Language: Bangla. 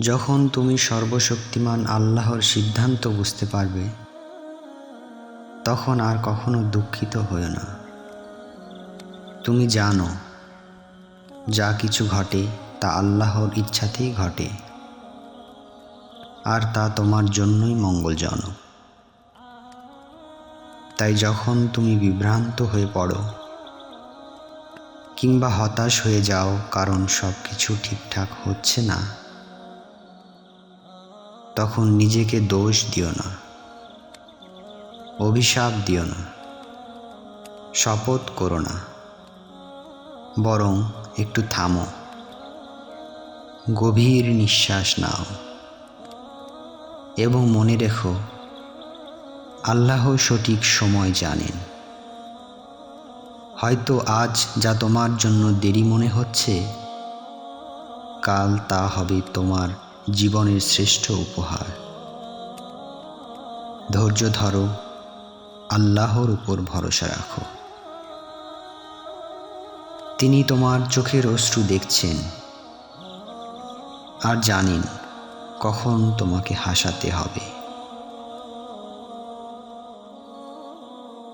যখন তুমি সর্বশক্তিমান আল্লাহর সিদ্ধান্ত বুঝতে পারবে, তখন আর কখনো দুঃখিত হও না। তুমি জানো, যা কিছু ঘটে তা আল্লাহর ইচ্ছাতেই ঘটে, আর তা তোমার জন্যই মঙ্গলজনক। তাই যখন তুমি বিভ্রান্ত হয়ে পড়ো, কিংবা হতাশ হয়ে যাও কারণ সব কিছু ঠিকঠাক হচ্ছে না তখন নিজেকে দোষ দিও না, অভিশাপ দিও না, শপথ করো না, বরং একটু থামো, গভীর নিঃশ্বাস নাও এবং মনে রেখো, আল্লাহ সঠিক সময় জানেন। হয়তো আজ যা তোমার জন্য দেরি মনে হচ্ছে, কাল তা হবে তোমার জীবনের শ্রেষ্ঠ উপহার। ধৈর্য ধরো, আল্লাহর উপর ভরসা রাখো। তিনি তোমার চোখের অশ্রু দেখছেন আর জানেন কখন তোমাকে হাসাতে হবে।